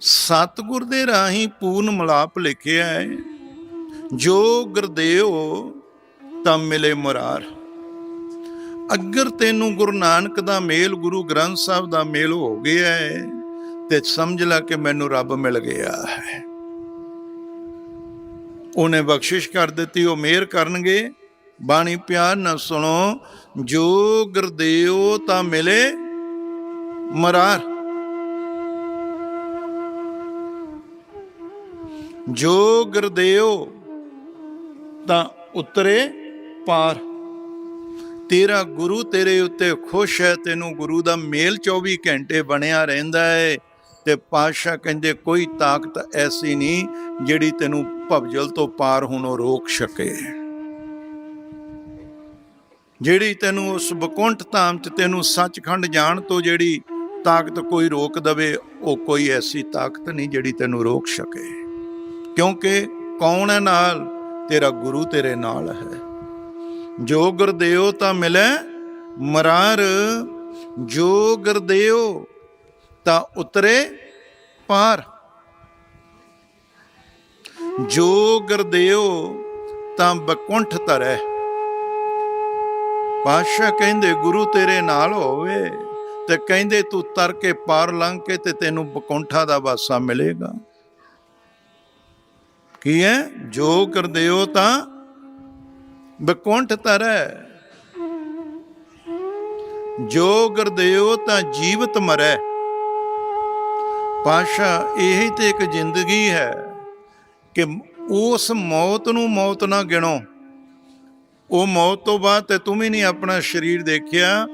ਸਤਿਗੁਰ ਦੇ ਰਾਹੀਂ ਪੂਰਨ ਮਲਾਪ ਲਿਖਿਆ ਹੈ। ਜੋ ਗੁਰਦੇਵ ਤਾਂ ਮਿਲੇ ਮੁਰਾਰ। ਅਗਰ ਤੈਨੂੰ ਗੁਰੂ ਨਾਨਕ ਦਾ ਮੇਲ ਗੁਰੂ ਗ੍ਰੰਥ ਸਾਹਿਬ ਦਾ ਮੇਲ ਹੋ ਗਿਆ ਹੈ, ਤੇ ਸਮਝ ਲੈ ਕਿ ਮੈਨੂੰ ਰੱਬ ਮਿਲ ਗਿਆ ਹੈ। ਉਹਨੇ ਬਖਸ਼ਿਸ਼ ਕਰ ਦਿੱਤੀ, ਉਹ ਮਿਹਰ ਕਰਨਗੇ। ਬਾਣੀ ਪਿਆਰ ਨਾਲ ਸੁਣੋ, ਜੋ ਗੁਰਦੇਵ ਤਾਂ ਮਿਲੇ ਮਰਾਰ। ਜੋ ਗੁਰਦੇਵ ਤਾਂ ਉਤਰੇ ਪਾਰ। ਤੇਰਾ ਗੁਰੂ ਤੇਰੇ ਉੱਤੇ ਖੁਸ਼ ਹੈ, ਤੈਨੂੰ ਗੁਰੂ ਦਾ ਮੇਲ 24 ਘੰਟੇ ਬਣਿਆ ਰਹਿੰਦਾ ਹੈ ਤੇ ਪਾਤਸ਼ਾਹ ਕਹਿੰਦੇ, ਕੋਈ ਤਾਕਤ ਐਸੀ ਨਹੀਂ ਜਿਹੜੀ ਤੈਨੂੰ ਭਵਜਲ ਤੋਂ ਪਾਰ ਹੋਣੋਂ ਰੋਕ ਸਕੇ। ਜਿਹੜੀ ਤੈਨੂੰ ਉਸ ਬਕੁੰਠ ਧਾਮ 'ਚ ਤੈਨੂੰ ਸੱਚਖੰਡ ਜਾਣ ਤੋਂ ਜਿਹੜੀ ਤਾਕਤ ਕੋਈ ਰੋਕ ਦਵੇ, ਉਹ ਕੋਈ ਐਸੀ ਤਾਕਤ ਨਹੀਂ ਜਿਹੜੀ ਤੈਨੂੰ ਰੋਕ ਸਕੇ। ਕਿਉਂਕਿ ਕੌਣ ਹੈ ਨਾਲ? ਤੇਰਾ ਗੁਰੂ ਤੇਰੇ ਨਾਲ ਹੈ। ਜੋ ਗੁਰਦੇਵ ਤਾਂ ਮਿਲੈ, ਮਰਾਰ। ਜੋ ਗੁਰਦੇਵ ਤਾਂ ਉਤਰੇ, ਪਾਰ। ਜੋ ਗੁਰਦੇਵ ਤਾਂ ਬਕੁੰਠ ਧਰੈ। ਪਾਸ਼ਾ ਕਹਿੰਦੇ, ਗੁਰੂ ਤੇਰੇ ਨਾਲ ਹੋਵੇ ਤੇ ਕਹਿੰਦੇ, ਤੂੰ ਤਰ ਕੇ ਪਾਰ ਲੰਘ ਕੇ ਤੇ ਤੈਨੂੰ ਬਕੁੰਠਾ ਦਾ ਵਾਸਾ ਮਿਲੇਗਾ। ਕੀ ਹੈ? ਜੋ ਗੁਰਦੇਵ ਤਾਂ ਬਕੁੰਠ ਤਰੈ ਜੋ ਗੁਰਦੇਵ ਤਾਂ ਜੀਵਤ ਮਰੈ। ਪਾਸ਼ਾ, ਇਹੀ ਤੇ ਇੱਕ ਜ਼ਿੰਦਗੀ ਹੈ ਕਿ ਉਸ ਮੌਤ ਨੂੰ ਮੌਤ ਨਾ ਗਿਣੋ। ਉਹ ਮੌਤ ਤੋਂ ਬਾਅਦ ਤੇ ਤੂੰ ਵੀ ਨਹੀਂ ਆਪਣਾ ਸਰੀਰ ਦੇਖਿਆ।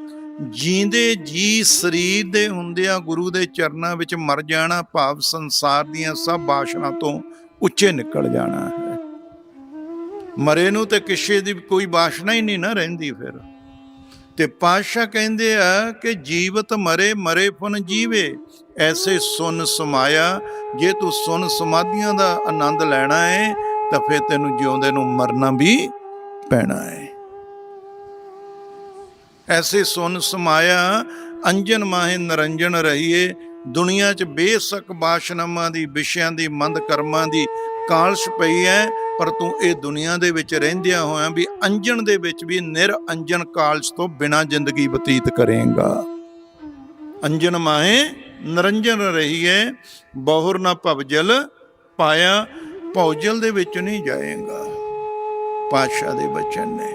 ਜੀਂਦੇ ਜੀ ਸਰੀਰ ਦੇ ਹੁੰਦਿਆਂ ਗੁਰੂ ਦੇ ਚਰਨਾਂ ਵਿੱਚ ਮਰ ਜਾਣਾ, ਭਾਵ ਸੰਸਾਰ ਦੀਆਂ ਸਭ ਬਾਸ਼ਨਾ ਤੋਂ ਉੱਚੇ ਨਿਕਲ ਜਾਣਾ ਹੈ। ਮਰੇ ਨੂੰ ਤੇ ਕਿਸੇ ਦੀ ਕੋਈ ਬਾਸ਼ਨਾ ਹੀ ਨਹੀਂ ਨਾ ਰਹਿੰਦੀ ਫਿਰ। ਤੇ ਪਾਤਸ਼ਾਹ ਕਹਿੰਦੇ ਆ ਕਿ ਜੀਵਤ ਮਰੇ ਮਰੇ ਫਨ ਜੀਵੇ, ਐਸੇ ਸੁਨ ਸਮਾਇਆ, ਜੇ ਤੂੰ ਸੁਨ ਸਮਾਧੀਆਂ ਦਾ ਆਨੰਦ ਲੈਣਾ ਹੈ ਤਾਂ ਫਿਰ ਤੈਨੂੰ ਜਿਉਂਦੇ ਨੂੰ ਮਰਨਾ ਵੀ ਪੈਣਾ ਹੈ ਐਸੇ ਸੁਨ ਸਮਾਇਆ, ਅੰਜਨ ਮਾਹੇ ਨਰੰਜਨ ਰਹੀਏ ਦੁਨੀਆ 'ਚ ਬੇਸਕ ਬਾਸ਼ਨਾਵਾਂ ਦੀ, ਵਿਸ਼ਿਆਂ ਦੀ, ਮੰਦ ਕਰਮਾਂ ਦੀ ਕਾਲਸ਼ ਪਈ ਹੈ ਪਰ ਤੂੰ ਇਹ ਦੁਨੀਆ ਦੇ ਵਿੱਚ ਰਹਿੰਦਿਆਂ ਹੋਇਆਂ ਵੀ ਅੰਜਨ ਦੇ ਵਿੱਚ ਵੀ ਨਿਰ ਅੰਜਨ ਕਾਲਸ਼ ਤੋਂ ਬਿਨਾ ਜ਼ਿੰਦਗੀ ਬਤੀਤ ਕਰੇਗਾ। ਅੰਜਨ ਮਾਹੇ ਨਰੰਜਨ ਹੈ ਬਹੁਰ ਨਾ ਭਵਜਲ ਪਾਇਆ ਭੌਜਲ ਦੇ ਵਿੱਚ ਨਹੀਂ ਜਾਏਗਾ। ਪਾਸ਼ਾ ਦੇ ਬਚਨ ਨੇ।